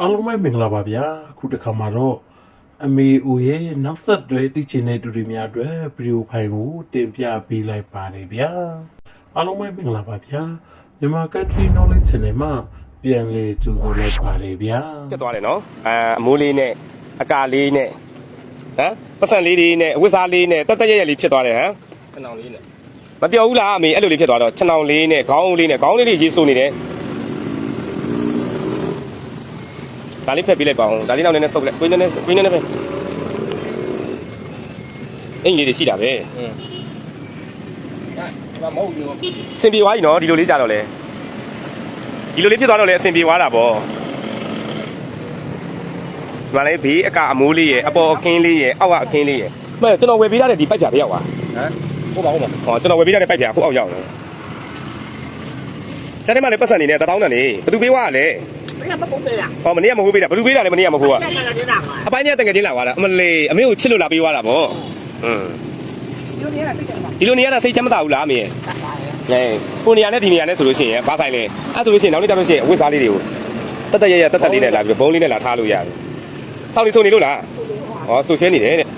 အားလုံးပဲမင်္ဂလာပါဗျာအခုတစ်ခါမှာတော့အမေအိုရဲ့နောက်ဆက်တွဲသိချင်တဲ့တူတွေများအတွက်ဗီဒီယိုဖိုင်ကိုတင်ပြပေးလိုက်ပါတယ်ဗျာအားလုံးပဲမင်္ဂလာပါဗျာမြန်မာ country knowledge channel မှာပြန်လည်ကြိုဆိုလိုက်ပါတယ်ဗျာတက်သွားတယ်နော်အာအမိုးလေးနဲ့အကာလေးနဲ့ဟမ်ပတ်စံလေးတွေနဲ့အဝတ်စားလေးနဲ့တက်တက်ရရလေးဖြစ်သွားတယ်ဟမ်ခြံအောင်လေးနဲ့မပြောဘူးလားအမေအဲ့လိုလေးဖြစ်သွားတော့ခြံအောင်လေးနဲ့ခေါင်းအုပ်လေးနဲ့ခေါင်းလေးတွေရေးဆိုနေတယ် ဒါလေးဖက်ပေးလိုက်ပါအောင်ဒါလေးနောက်နည်းနည်းဆုပ်လိုက်ကိုင်းနည်းနည်းကိုင်းနည်းနည်းပဲအင်ကြီးတွေရှိတာပဲမမဟုတ်ဘူးအဆင်ပြေသွားပြီနော်ဒီလိုလေးကြတော့လေဒီလိုလေးဖြစ်သွားတော့လေအဆင်ပြေသွားတာပေါ့ဒီမှာလေဘေးအကအမိုးလေးရဲ့အပေါ်အခင်းလေးရဲ့အောက်ကအခင်းလေးရဲ့မှန်ကျွန်တော်ဝယ်ပေးထားတဲ့ဒီပိုက်ပြားပဲရောက်သွားဟမ်ဟုတ်ပါဟုတ်ပါဟောကျွန်တော်ဝယ်ပေးထားတဲ့ပိုက်ပြားခုအောက်ရောက်တယ်တနေ့မှလည်းပတ်စံနေနဲ့တထောင်းတန်နေဘယ်သူပေးသွားရလဲ မင်းကမဟုတ်သေးလားဟောမနေ့ကမဟုတ်ပေးတာဘယ်သူပေးတာလဲမနေ့ကမဟုတ်ကတက်ခါလာနေတာမှာအပိုင်းညတကယ်ချင်းလာသွားတာအမလေးအမေကိုချစ်လို့လာပေးသွားတာဗောအင်းဒီလိုနေရတာစိတ်ကြမ်းပါဒီလိုနေရတာစိတ်ချမ်းမသာဘူးလားအမေတက်ပါရဲ့ဟဲ့ကိုနေရာနဲ့ဒီနေရာနဲ့ဆိုလို့ရှိရင်ဘာဆိုင်လဲအဲ့ဆိုလို့ရှိရင်နောက်နေ့ကျလို့ရှိရင်အဝတ်စားလေးတွေကိုတက်တက်ရရတက်တက်လေးနဲ့လာပြီးဘုံလေးနဲ့လာထားလို့ရတယ်စောက်လေးစုံနေလို့လားဟောဆူရှဲနေတယ်တဲ့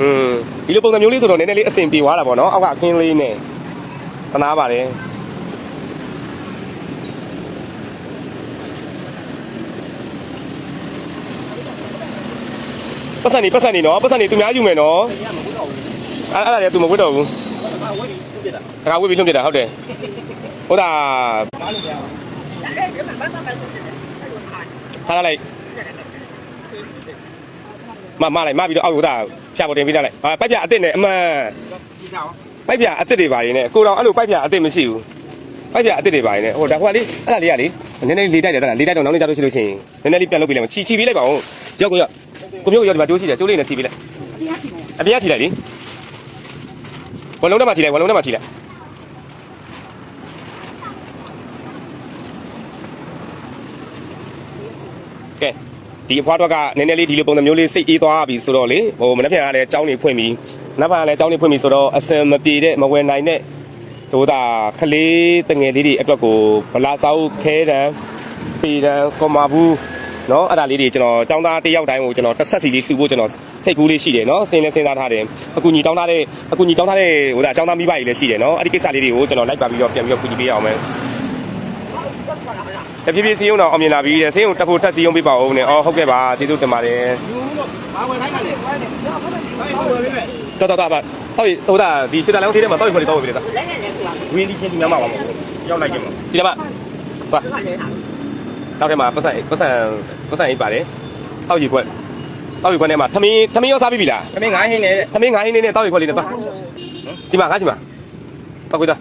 อืมဒီလိုပုံစံမျိုးလေးဆိုတော့နည်းနည်းလေးအဆင်ပြေသွားတာဗောနော်အောက်ကအခင်းလေးနဲ့တနာပါတယ် ပတ်စံနေပတ်စံနေနော်ပတ်စံနေသူများယူမယ်နော်အဲ့အဲ့ဒါလည်းသူမဝတ်တော့ဘူးအဝေးကြီးပြစ်တာတခါဝေးပြီးလွတ်ပြတာဟုတ်တယ်ဟုတ်တာမားလို့မရဘူးအဲ့ဒီမှာဘာမှမလုပ်ဘူးအဲ့လိုဟာထားလိုက်မမလိုက်မပြီးတော့အောက်ကိုဒါဖြာပေါ်တင်ပေးထားလိုက်အာပိုက်ပြအစ်စ်နဲ့အမှန်ကြည့်ကြအောင်ပိုက်ပြအစ်စ်တွေပါရင်နဲ့ကိုတော်အဲ့လိုပိုက်ပြအစ်စ်မရှိဘူးပိုက်ပြအစ်စ်တွေပါရင်နဲ့ဟိုဒါကွာလေးအဲ့ဒါလေးကလေနည်းနည်းလေးတိုက်တယ်တဲ့လားလေးတိုက်တော့နောက်နေ့ကျတော့ရှိလို့ရှိရင်နည်းနည်းလေးပြန်လုပ်ပေးလိုက်မချီချီပေးလိုက်ပါဦးရောက်ကိုရောက် ကိုမျိုးရောက်ဒီမှာတိုးရှိတယ်တိုးလေးနဲ့ချီပေးလိုက်အပြားချီလိုက်လေဝလုံးထဲမှာချီလိုက်ဝလုံးထဲမှာချီလိုက်ကဲဒီအဖွားတော့ကနည်းနည်းလေးဒီလိုပုံစံမျိုးလေးစိတ်အေးသွားပြီဆိုတော့လေဟိုမနေ့ပြန်ကလည်းအကြောင်းနေဖွင့်ပြီးနောက်ပိုင်းကလည်းအကြောင်းနေဖွင့်ပြီးဆိုတော့အစင်မပြေတဲ့မဝယ်နိုင်တဲ့တို့တာကလေးတငယ်လေးတွေအတွက်ကိုဗလာစာအုပ်ခဲတံပေတံကွန်မာဘူး နော်အဲ့ဒါလေးတွေကျွန်တော်တောင်းသားတယောက်တိုင်းကိုကျွန်တော်တစ်ဆက်စီလေးလှူဖို့ကျွန်တော်စိတ်ကူးလေးရှိတယ်နော်စဉ်းနေစဉ်းစားထားတယ်အကူညီတောင်းထားတဲ့အကူညီတောင်းထားတဲ့ဟိုဒါအကြောင်းသားမိဘကြီးလည်းရှိတယ်နော်အဲ့ဒီကိစ္စလေးတွေကိုကျွန်တော်လိုက်ပါပြီးတော့ပြန်ပြီးတော့ကူညီပေးရအောင်မယ်တဖြည်းဖြည်းစီးရုံတော့အောင်မြင်လာပြီတဲ့စီးရုံတက်ဖို့တက်စီးရုံပြပါဦးနဲ့အော်ဟုတ်ကဲ့ပါကျေးဇူးတင်ပါတယ်ဘာဝင်လိုက်တာလဲတော်တော်တော်ပါတော့ဟိုဒါဒီစစ်တလောင်းသေးတယ်မှာတော့ခွန်လေးတော့ဝင်ပြီလားဝင်ဒီချင်းဒီမှာမှာပါရောက်လိုက်ကြမှာဒီမှာပါ နောက်ထဲမှာပတ်စံပတ်စံပတ်စံအိတ်ပါတယ်တောက်ရီခွက်တောက်ရီခွက်ထဲမှာသမင်းသမင်းရောစားပြီလားခမင်းငါးဟင်းနေတဲ့သမင်းငါးဟင်းလေးနဲ့တောက်ရီခွက်လေးနဲ့သွားဒီမှာငါးချင်မှာတောက်ခွေးသွား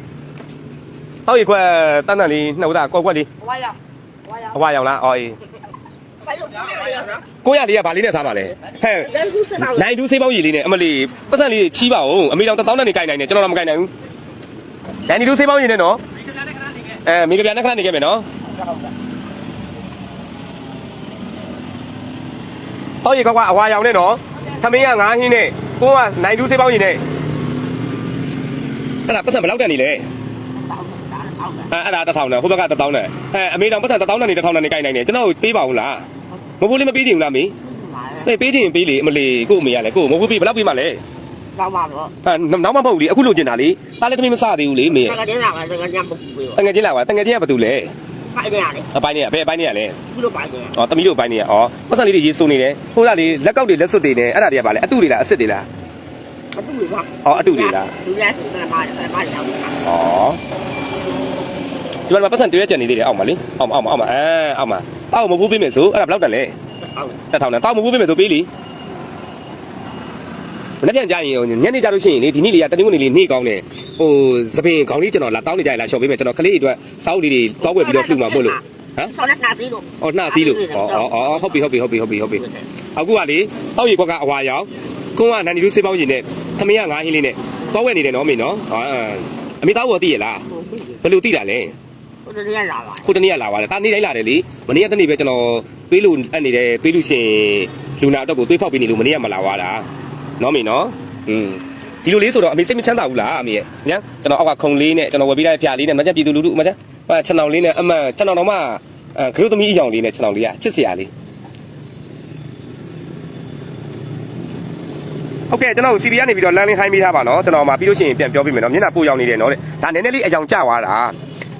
တောက်ရီခွက်တန်းတန်းလေးနှုတ်တာကောက်ကွက်လေးဝါရဝါရအဝါရောင်လားအော်အေးဘာလို့လဲရနော်ကိုရလေးကဗာလေးနဲ့စားပါလေဟဲ့လဲခုစတော့နိုင်တူးဆေးပေါင်းရည်လေးနဲ့အမလီပတ်စံလေးချီးပါဦးအမေတော်တောင်းတန်းနေကြိုင်နိုင်တယ်ကျွန်တော်တော့မကြိုင်နိုင်ဘူးနိုင်တူးဆေးပေါင်းရည်နဲ့နော်အဲမိကပြနဲ့ခဏနေခဲ့မယ်နော် တောက်ရီကောက်ကအဝါရောင်နဲ့နော်သမင်းကငါးဟင်းနဲ့ကိုကနိုင်တူးဆေးပေါင်းရည်နဲ့အဲ့ဒါပတ်စံဘယ်လောက်တန်နေလဲအဲအဲ့ဒါတစ်ထောင်နဲ့ဟိုဘက်ကတစ်ထောင်နဲ့အဲအမေတော်ပတ်စံတစ်ထောင်နဲ့တစ်ထောင်နဲ့နေကြိုင်နိုင်တယ်ကျွန်တော်ပေးပါဦးလားမဟုတ်ဘူးလေမပေးချင်ဘူးလားမေအေးပေးချင်ရင်ပေးလေအမလီကို့အမေရလဲကို့မဟုတ်ဘူးပေးဘယ်လောက်ပေးမှလဲတော့ပါတော့ဟာနောက်မှမဟုတ်ဘူးလေအခုလိုချင်တာလေတားလည်းသမီးမစသေးဘူးလေမေတကယ်လာကတကယ်ညမပူဘူးတငယ်ချင်းလာပါတငယ်ချင်းကဘာတူလဲ ဖိုင်နေရတယ်အပိုင်းနေကဘယ်အပိုင်းနေရလဲခုလိုပိုင်းနေဩသမီးတို့အပိုင်းနေရဩပတ်စံလေးတွေရေးစုံနေတယ်ဟိုကလေလက်ကောက်တွေလက်စွပ်တွေနဲ့အဲ့ဒါတွေကဘာလဲအတုတွေလားအစ်စ်တွေလားအတူလေးပါဩအတုတွေလားသူလည်းသူလည်းပါတယ်ပါတယ်ရောက်တာဩဒီမှာပတ်စံတရွက်ကြံနေသေးတယ်အောက်မှာလေအောက်မှာအောက်မှာအောက်မှာအဲအောက်မှာတောက်မဘူးပေးမယ်ဆိုအဲ့ဒါဘယ်လောက်တန်လဲဟုတ်တက်ထောင်နဲ့တောက်မဘူးပေးမယ်ဆိုပေးလी မနေ့ပြန်ကြရင်ညနေကြလို့ရှိရင်လေဒီနေ့လေးကတနင်္ဂနွေလေးနေ့ကောင်းတယ်ဟိုသပင်ခေါင်းလေးကျွန်တော်လာတောင်းနေကြရလားရှော့ပေးမယ်ကျွန်တော်ကလေးတွေအတွက်စောက်လေးတွေတောက်ဝယ်ပြီးတော့လှူမှာပို့လို့ဟမ်ဆောင်းနေတာသေးလို့။အော်နှာစီးလို့။အော်အော်အော်ဟုတ်ပြီဟုတ်ပြီဟုတ်ပြီဟုတ်ပြီဟုတ်ပြီ။အခုကလေတောက်ရီကွက်ကအဝါရောင်ကုန်းကနန်ဒီလူစေးပေါင်းရင်နဲ့သမီးကငါးဟင်းလေးနဲ့တောဝဲနေတယ်နော်မေနော်။အာအမေတောက်ဝသိရလား။ဘယ်လိုသိတာလဲဟိုတည်းကလာပါ။ခုတနေ့ကလာပါတယ်။ဒါနေ့တိုင်းလာတယ်လေ။မနေ့ကတနေ့ပဲကျွန်တော်ပေးလို့အပ်နေတယ်ပေးလို့ရှင်လူနာတော့ကိုသွေးဖောက်ပေးနေလို့မနေ့ကမလာသွားတာ။ နော်မေနော်။อืมဒီလိုလေးဆိုတော့အမေစိတ်မချမ်းသာဘူးလားအမေရဲ့။ညာကျွန်တော်အောက်ကခုံလေးနဲ့ကျွန်တော်ဝယ်ပေးလိုက်ဖျားလေးနဲ့မကြက်ပြည်သူလူထုမကြက်ဟာချက်နောင်လေးနဲ့အမှန်ချက်နောင်တော့မှအဲခရုသမီးအကြောင်လေးနဲ့ခြေထောင်လေးကချစ်စရာလေးဟုတ်ကဲ့ကျွန်တော်စီရီကနေပြီးတော့လမ်းလေးဟိုင်းပေးထားပါနော်ကျွန်တော်မှပြီးလို့ရှိရင်ပြန်ပြောပြမယ်နော်မျက်နှာပို့ရောက်နေတယ်နော်တဲ့ဒါနည်းနည်းလေးအကြောင်ကျသွားတာ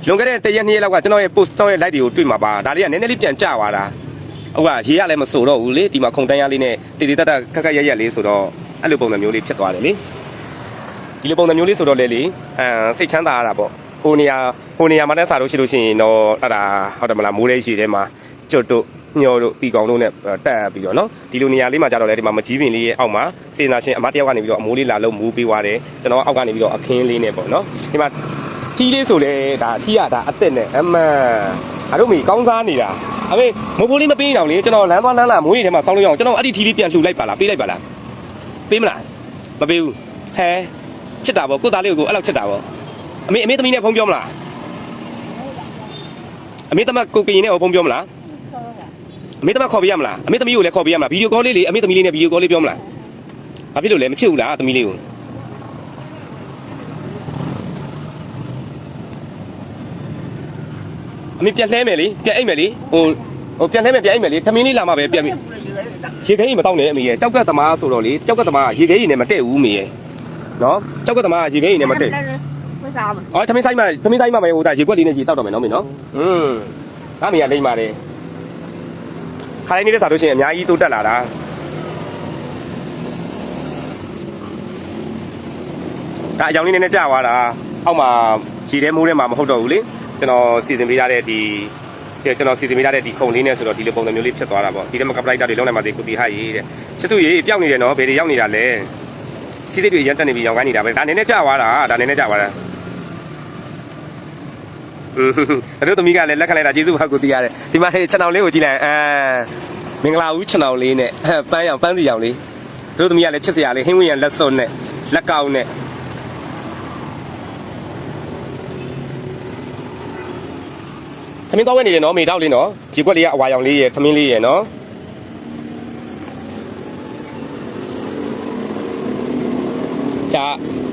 လွန်ခဲ့တဲ့တရက်နှစ်ရက်လောက်ကကျွန်တော်ရဲ့ post တော့ရဲ့ light တွေကိုတွေ့မှာပါဒါလေးကနည်းနည်းလေးပြန်ကျသွားတာဟုတ်ကရေရလည်းမဆိုတော့ဘူးလေဒီမှာခုံတန်းရလေးနဲ့တည်တည်တတ်တတ်ခက်ခက်ရက်ရက်လေးဆိုတော့ အဲ့လိုပုံစံမျိုးလေးဖြစ်သွားတယ်လေဒီလိုပုံစံမျိုးလေးဆိုတော့လေလေအဲစိတ်ချမ်းသာရတာပေါ့ဟိုနေရာဟိုနေရာမှာတက်စားလို့ရှိလို့ရှိရင်တော့အဲ့ဒါဟုတ်တယ်မလားမိုးလေးရှိထဲမှာကျွတ်တို့ညော်တို့ပြီးကောင်တို့နဲ့တက်ပြီးတော့နော်ဒီလိုနေရာလေးမှာကြတော့လေဒီမှာမကြီးပင်လေးရဲ့အောက်မှာစေနာရှင်အမတယောက်ကနေပြီးတော့အမိုးလေးလာလို့မူးပေးသွားတယ်ကျွန်တော်အောက်ကနေပြီးတော့အခင်းလေးနဲ့ပေါ့နော်ဒီမှာထီးလေးဆိုလေဒါထီးရဒါအသက်နဲ့အမှန်အတို့မီကောင်းစားနေတာအမေမိုးဘိုးလေးမပေးအောင်လေကျွန်တော်လမ်းသွားလမ်းလာမိုးရီထဲမှာစောင်းလို့ရအောင်ကျွန်တော်အဲ့ဒီထီးလေးပြန်လှူလိုက်ပါလားပေးလိုက်ပါလား ပေးမလားမပေးဘူးဟဲချစ်တာပေါ့ကိုသားလေးကိုအဲ့လောက်ချစ်တာပေါ့အမေအမေသမီးနဲ့ဖုန်းပြောမလားအမေသမကိုကရင်နဲ့ဖုန်းပြောမလားအမေတမခေါ်ပေးရမလားအမေသမီးကိုလည်းခေါ်ပေးရမလားဗီဒီယိုကောလေးလေအမေသမီးလေးနဲ့ဗီဒီယိုကောလေးပြောမလားဘာဖြစ်လို့လဲမချစ်ဘူးလားသမီးလေးကိုအမေပြန်လှဲမယ်လေပြန်အိတ်မယ်လေဟိုဟိုပြန်လှဲမယ်ပြန်အိတ်မယ်လေသမင်းလေးလာမှပဲပြန်ပြီ ရေခဲကြီးမတောက်နဲ့အမေရဲ့တောက်ကက်သမားဆိုတော့လေတောက်ကက်သမားရေခဲကြီးနဲ့မတည့်ဘူးအမေရဲ့နော်တောက်ကက်သမားရေခဲကြီးနဲ့မတည့်မစားဘူးအော်သမင်းဆိုင်မှာသမင်းဆိုင်မှာပဲဟိုဒါရေခွက်လေးနဲ့ရေတောက်တော့မယ်နော်မေနော်อืมအမေကလိမ့်ပါတယ်ခါတိုင်းနေတဲ့စားလို့ရှိရင်အများကြီးတိုးတက်လာတာဒါအကြောင်းလေးနည်းနည်းကြာသွားတာအောက်မှာရေထဲမိုးထဲမှာမဟုတ်တော့ဘူးလေကျွန်တော်စီစဉ်ပေးထားတဲ့ဒီ ကျွန်တော်စီစဉ်ပေးထားတဲ့ဒီခုံလေးနဲ့ဆိုတော့ဒီလိုပုံစံမျိုးလေးဖြစ်သွားတာပေါ့ဒီထဲမှာကပလိုက်တာတွေလုံးနိုင်ပါသေးကိုတီဟရေးတဲ့ချစ်စုရေးပျောက်နေတယ်နော်ဘယ်တွေရောက်နေတာလဲစီးစိတ်တွေရန်တက်နေပြီးရောင်းကိုင်းနေတာပဲဒါနည်းနည်းကြာသွားတာဒါနည်းနည်းကြာသွားတာအဲ့တော့သမီးကလည်းလက်ခံလိုက်တာကျေးဇူးပါကိုတီးရတယ်ဒီမှာဟဲ့ခြံအောင်လေးကိုကြည့်လိုက်အာမင်္ဂလာဦးခြံအောင်လေးနဲ့ပန်းရောင်ပန်းစီရောင်လေးတို့သမီးကလည်းချစ်စရာလေးဟင်းဝင်ရလက်စွပ်နဲ့လက်ကောက်နဲ့ သမင်းကောင်းဝင်နေတယ်နော်မေတောက်လေးနော်ជីကွက်လေးကအဝါရောင်လေးရယ်သမင်းလေးရယ်နော်ဖြာ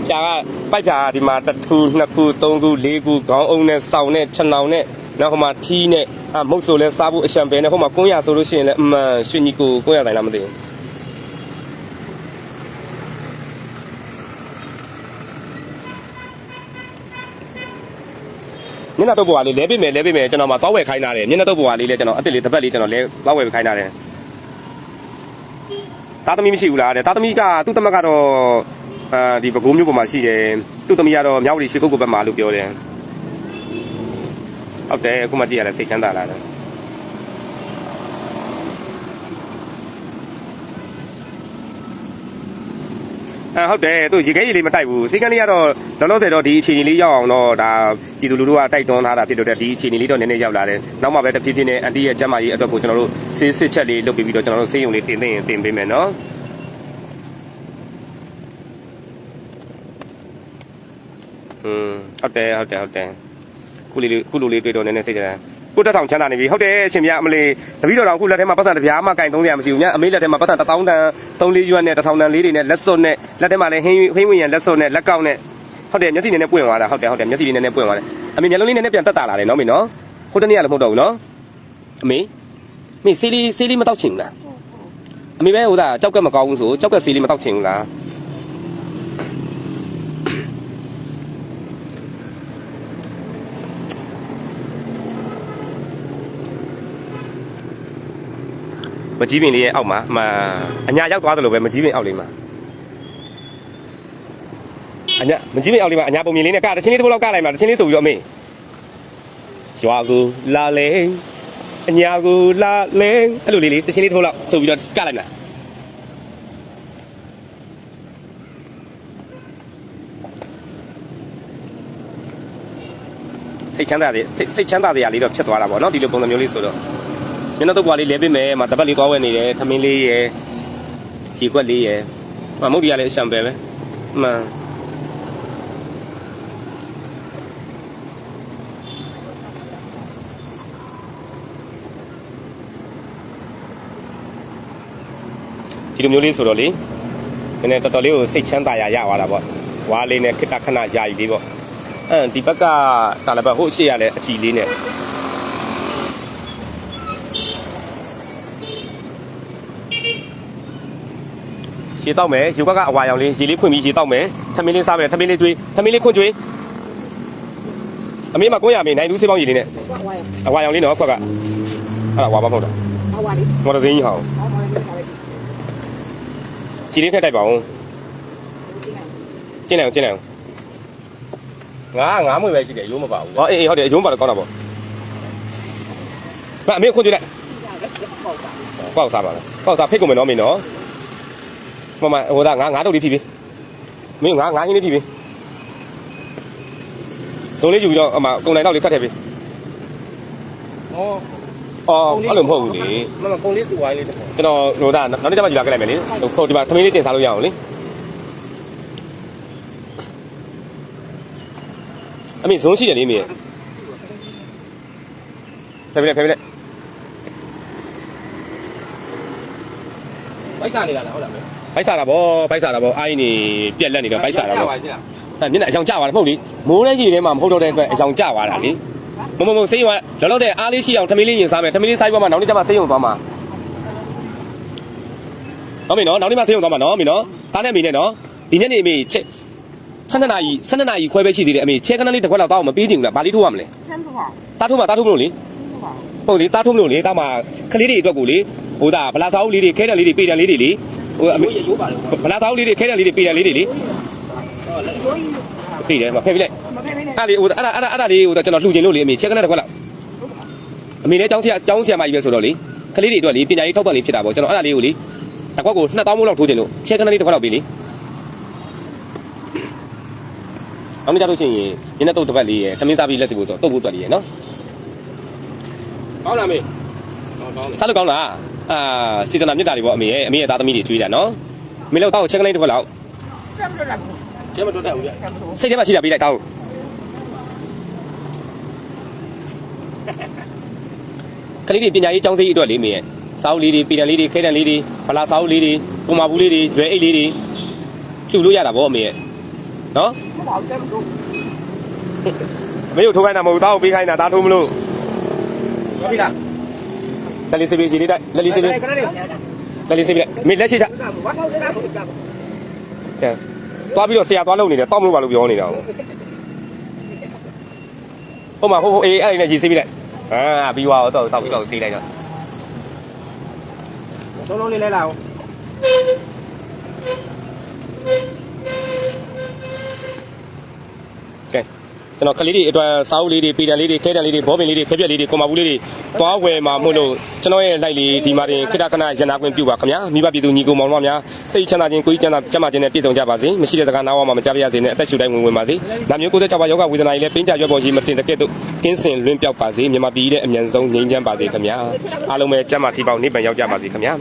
ဖြာကပိုက်ဖြာကဒီမှာတစ်ခုနှစ်ခုသုံးခုလေးခုခေါင်းအုံနဲ့စောင်းနဲ့ခြံအောင်နဲ့နောက်ဟိုမှာထီးနဲ့အမုတ်ဆိုလဲစားဖို့အရှံပဲနဲ့ဟိုမှာကွန်းရဆိုလို့ရှိရင်လည်းအမှန်ရွှေညီကိုကွန်းရတိုင်းလားမသိဘူး မျက်နှာတော့ပွားလေးလဲပေးမယ်လဲပေးမယ်ကျွန်တော်မှသွားဝယ်ခိုင်းတာတယ်မျက်နှာတော့ပွားလေးလဲကျွန်တော်အစ်စ်လေးတစ်ပတ်လေးကျွန်တော်လဲသွားဝယ်ခိုင်းတာတယ်သားသမီးမရှိဘူးလားတဲ့သားသမီးကသူ့တမကတော့အာဒီပဲခူးမျိုးပေါ်မှာရှိတယ်သူ့သမီးကတော့မြောက်ဝတီရွှေကုတ်ကုတ်ဘက်မှာလို့ပြောတယ်ဟုတ်တယ်အခုမှကြည့်ရလဲစိတ်ချမ်းသာလာတယ် အဲဟုတ်တယ်သူရေခဲကြီးလေးမတိုက်ဘူးစိတ်ကန်းလေးကတော့လောလောဆယ်တော့ဒီအခြေအနေလေးရောက်အောင်တော့ဒါပြည်သူလူထုကတိုက်တွန်းထားတာဖြစ်တော့ဒီအခြေအနေလေးတော့နည်းနည်းရောက်လာတယ်နောက်မှပဲတဖြည်းဖြည်းနဲ့အန်တီရဲ့ကျမ်းမာရေးအတွက်ကိုကျွန်တော်တို့ဆေးစစ်ချက်လေးလုပ်ပြီးတော့ကျွန်တော်တို့ဆေးရုံလေးတင်သိရင်တင်ပေးမယ်နော်อืมဟုတ်တယ်ဟုတ်တယ်ဟုတ်တယ်ခုလေးခုလိုလေးတွေ့တော့နည်းနည်းစိတ်ကြတယ် ကိုတက်ထောင်ချမ်းသာနေပြီဟုတ်တယ်ရှင်ဗျာအမလေးတပည့်တော်တော်အခုလက်ထဲမှာပတ်စံတစ်ပြားမှကင်300မရှိဘူးညအမေလက်ထဲမှာပတ်စံ1000တန်3 4ရွက်နဲ့1000တန်လေးတွေနဲ့လက်စွပ်နဲ့လက်ထဲမှာလည်းဟင်းဟင်းဝင်ရလက်စွပ်နဲ့လက်ကောက်နဲ့ဟုတ်တယ်မျက်စိနည်းနည်းပွင့်သွားတာဟုတ်တယ်ဟုတ်တယ်မျက်စိလေးနည်းနည်းပွင့်သွားတယ်အမေမျက်လုံးလေးနည်းနည်းပြန်တက်တာလာတယ်နော်မေနော်ဟိုတနေ့ကလည်းမဟုတ်တော့ဘူးနော်အမေမေဆေးလေးဆေးလေးမတောက်ချင်ဘူးလားအမေပဲဟိုဒါကြောက်ကက်မကောင်းဘူးဆိုကြောက်ကက်ဆေးလေးမတောက်ချင်ဘူးလား မကြီးပင်လေးရဲ့အောက်မှာအမှအညာရောက်သွားတယ်လို့ပဲမကြီးပင်အောက်လေးမှာအညာမကြီးပင်အောက်လေးမှာအညာပုံမြင်လေးနဲ့ကတချင်းလေးတစ်ပုတ်လောက်ကလိုက်မှာတချင်းလေးဆိုပြီးတော့အမေရွာကိုလာလေအညာကိုလာလေအဲ့လိုလေးလေးတချင်းလေးတစ်ပုတ်လောက်ဆိုပြီးတော့ကလိုက်မှာစိတ်ချမ်းသာစေစိတ်ချမ်းသာစရာလေးတော့ဖြစ်သွားတာပေါ့နော်ဒီလိုပုံစံမျိုးလေးဆိုတော့ မျက်နှာတော့ပွားလေးလဲပေးမယ်မတပတ်လေးသွားဝယ်နေတယ်သမင်းလေးရယ်ခြေခွက်လေးရယ်မမုတ်ဒီကလည်းအရှံပဲပဲမှန်ဒီလိုမျိုးလေးဆိုတော့လေနည်းနည်းတော်တော်လေးကိုစိတ်ချမ်းသာရရသွားတာပေါ့ဝါလေးနဲ့ခိတ္တခဏယာယီလေးပေါ့အမ်ဒီဘက်ကတာလည်းပဲဟိုအရှိရလဲအကြည်လေးနဲ့ ရေတောက်မယ်ရေကွက်ကအဝါရောင်လေးရေလေးဖွင့်ပြီးရေတောက်မယ်ထမင်းလေးစားမယ်ထမင်းလေးကျွေးထမင်းလေးခွန့်ကျွေးအမေမကိုရမေနိုင်သူစေးပေါင်းရေလေးနဲ့ Quá quay. အဝါရောင်လေးနော်ခွက်ကအဲ့ဒါဝါမဟုတ်တာ Quá quay đi. မော်တော်စင်းကြီးဟောင်း Quá quay đi. Quá quay đi. ရေလေးထည့်တိုက်ပါဦး Cái này. ကျင်းလိုက်အောင်ကျင်းလိုက်အောင်ငါငါးမွေပဲရှိတယ်ရိုးမပါဘူးဟောအေးအေးဟုတ်တယ်အယုံးပါတော့ကောင်းတာပေါ့မအမေခွန့်ကျွေးလိုက် Cái này. Cái cổ cả. ကောက်စားပါလားကောက်စားဖိတ်ကုန်မယ်နော်မင်းနော် မမဟိုဒါငါငါတို့လေးဖြီးဖြီးမင်းငါငါဟင်းလေးဖြီးဖြီးစုံလေးယူပြီးတော့အမကုံနိုင်တော့လေးခတ်ထည့်ဖြီးဟောအော်အဲ့လိုမဟုတ်ဘူးလေမမကုန်းလေးတူဝိုင်းလေးတစ်ခုကျွန်တော်ဟိုဒါနောက်နေ့ကျမှယူလာခဲ့လိုက်မယ်လေဟိုဒီမှာသမင်းလေးတင်စားလို့ရအောင်လေအမေဇုံးရှိတယ်လေမင်းဖေဖေဖေဖေပိုက်စားနေတာလားဟုတ်လားမင်း ဘိုက်စားတာဗောဘိုက်စားတာဗောအိုင်းနေပြက်လက်နေတော့ဘိုက်စားတာဗောပါကြလားအဲ့မျက်နှာအကြောင်ကျသွားတာမဟုတ်လေမိုးတဲ့ကြီးထဲမှာမဟုတ်တော့တဲ့အတွက်အကြောင်ကျသွားတာလေမမမဆေးရုံကလောလောဆယ်အားလေးရှိအောင်ထမင်းလေးရင်စားမယ်ထမင်းလေးစားပြီးမှနောက်နေ့ကျမှဆေးရုံသွားမှာဟုတ်ပြီနော်နောက်နေ့မှဆေးရုံသွားမှာနော်မင်းနော်တားနဲ့မင်းနဲ့နော်ဒီညနေအမေချက်12နာရီ12နာရီခွဲပဲရှိသေးတယ်အမေချက်ခဏလေးတစ်ခွက်လောက်တောင်းမပေးချင်ဘူးလားဘာလေးထိုးရမလဲ Xem không bỏ. တားထိုးမှာတားထိုးမလို့လေ Không bỏ. ဟုတ်လေတားထိုးမလို့လေတားမှာကလေးတွေအတွက်ကိုလေဟိုဒါဗလာစာအုပ်လေးတွေခဲတံလေးတွေပေးတံလေးတွေလေ ဟိုအမေရိုးရိုးပါလေဗလာစာအုပ်လေးတွေခဲတံလေးတွေပေးတံလေးတွေလေ Rồi. ပေးတယ်မဖဲပြလိုက် Mà cái này này. အဲ့လေဟိုအဲ့ဒါအဲ့ဒါအဲ့ဒါလေးဟိုကျွန်တော်လှူချင်လို့လေအမေချက်ကနေတစ်ခွက်လောက်အမေလည်းကျောင်းဆရာကျောင်းဆရာမကြီးပဲဆိုတော့လေကလေးတွေအတွက်လေပညာရေးထောက်ပံ့လေးဖြစ်တာပေါ့ကျွန်တော်အဲ့ဒါလေးကိုလေတစ်ခွက်ကို2000မိုးလောက်ထိုးချင်လို့ချက်ကနေလေးတစ်ခွက်လောက်ပေးလေအောင်ကြလို့ရှိရင်ရင်းနဲ့တော့တစ်ပတ်လေးရယ်သမင်းစားပြီးလက်စီဖို့တော့တုတ်ဖို့အတွက်လေးရယ်နော်ကောင်းလားမေကောင်းကောင်းစားလို့ကောင်းလား အာစီဇနာမြစ်တာတွေပေါ့အမေရဲ့အမေရဲ့သားသမီးတွေကျွေးတာနော်အမေလည်းတော့ချက်ကနေတစ်ခွက်လောက် Xem rồi làm. ကျမတို့တက်ဦးရ Xem rồi. စိတ်ထဲမှာရှိတာပေးလိုက်တောင်းကလေးတွေပညာရေးကျောင်းစိတ်အတွက်လေးမေရဲ့စာအုပ်လေးတွေပြည်တန်လေးတွေခဲတန်လေးတွေဗလာစာအုပ်လေးတွေပုံမာဘူးလေးတွေရွယ်အိတ်လေးတွေကျူလို့ရတာဗောအမေရဲ့နော် Không bỏ. Xem rồi. အမေကိုထိုးခိုင်းတာမဟုတ်တောင်းပေးခိုင်းတာဒါထိုးမလို့ဟုတ်ပြီလား လက်လေးစေးပေးခြေလေးတိုက်လက်လေးစေးပေးခဏလေးလက်လေးစေးပေးလိုက်မေလက်ရှိချ Cái nào mà bắt. Cái nào cũng được. ကဲသွားပြီးတော့ဆရာသွားလုပ်နေတယ်တောက်မလို့ပါလို့ပြောနေတာဟုတ်မှာဟုတ်ဟုတ်အေးအဲ့ဒီနဲ့ရေစေးပေးလိုက်အာပြီးသွားတော့တောက်ပြီးတော့စေးလိုက်တော့သုံးလုံးလေးလဲလာအောင် ကျွန်တော်ကလေးတွေအတွက်စာအုပ်လေးတွေပြည်တန်လေးတွေခဲတန်လေးတွေဘောပင်လေးတွေခဲပြက်လေးတွေကွန်မာဘူးလေးတွေသွားဝယ်မှာမို့လို့ကျွန်တော်ရဲ့လိုက်လေးဒီမှာတင်ခိတခဏရန်နာခွင့်ပြုပါခင်ဗျာမိဘပြည်သူညီကိုမောင်နှမများစိတ်ချမ်းသာခြင်းကိုယ်ကြီးချမ်းသာကျန်းမာခြင်းနဲ့ပြည့်စုံကြပါစေမရှိတဲ့စကားနားဝမှာမကြားပါရစေနဲ့အသက်ရှူတိုင်းဝင်ဝင်ပါစေနာမျိုး96ပါးယောဂဝေဒနာတွေလည်းပင်းကြရွက်ပေါ်ရှိမတင်တဲ့ကဲ့သို့ကင်းစင်လွင့်ပြောက်ပါစေမြန်မာပြည်ရဲ့အမြန်ဆုံးငြိမ်းချမ်းပါစေခင်ဗျာအားလုံးပဲကျန်းမာထီပေါက်နေပန်ရောက်ကြပါစေခင်ဗျာ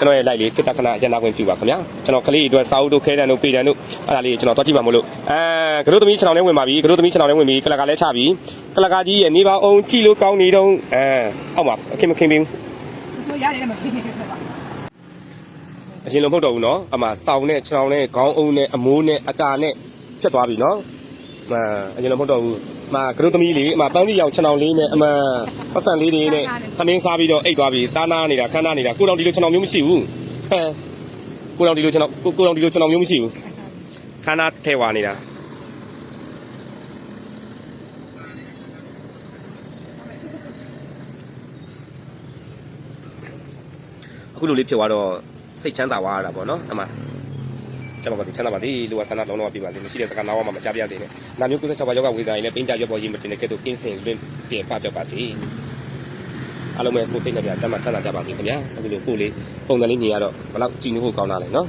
ကျွန်တော်ရဲ့လိုက်လေးခိတခဏရန်နာခွင့်ပြုပါခင်ဗျာကျွန်တော်ကလေးတွေအတွက်စာအုပ်တို့ခဲတန်တို့ပြည်တန်တို့အဲ့ဒါလေးကျွန်တော်တွားကြည့်ပါမို့လို့အဲကတို့သမီးခြေထောင်ထဲဝင်ပါပြီကတို့သမီးခြေထောင်ထဲဝင်ပြီကလကလည်းချပြီကလကကြီးရဲ့နေပါအောင်ကြည့်လို့ကောင်းနေတော့အဲအောက်မှာခင်မခင်ပင်း Tôi giá đây là mà kinh. အရင်လုံးမဟုတ်တော့ဘူးเนาะအမှစောင်းနဲ့ခြေထောင်နဲ့ခေါင်းအုံနဲ့အမိုးနဲ့အကာနဲ့ဖြတ်သွားပြီเนาะအမှအရင်လုံးမဟုတ်တော့ဘူးအ မှကတို့သမီးလေးအမှပန်းစီရောင်ခြေထောင်လေးနဲ့အမှပတ်စံလေးတွေနဲ့သမင်းစားပြီးတော့အိတ်သွားပြီတားနာနေတာခန်းနာနေတာကိုတော်ဒီလိုခြေထောင်မျိုးမရှိဘူးဟဲကိုတော်ဒီလိုခြေထောင်ကိုကိုတော်ဒီလိုခြေထောင်မျိုးမရှိဘူးခန်းနာထဲဝါနေတာအခုလိုလေးဖြစ်သွားတော့စိတ်ချမ်းသာသွားရတာပေါ့နော်အမှ ကျွန်တော်ကဒီချမ်းသာပါသည်လူဝဆန္ဒလုံးလုံးပြပါစေမရှိတဲ့စကားနားဝမှာမကြားပြစေနဲ့နာမျိုး96ပါးယောဂဝေဒနာတွေနဲ့ပင်းကြရွက်ပေါ်ရေးမတင်တဲ့ကဲ့သို့ကင်းစင်လွင့်ပြေပပြောက်ပါစေအားလုံးပဲကိုယ်စိတ်နဲ့ပြချမ်းသာချမ်းသာကြပါစေခင်ဗျာအခုလိုကိုယ်လေးပုံစံလေးမြင်ရတော့ဘယ်လောက်ကြည်နူးဖို့ကောင်းတာလဲနော်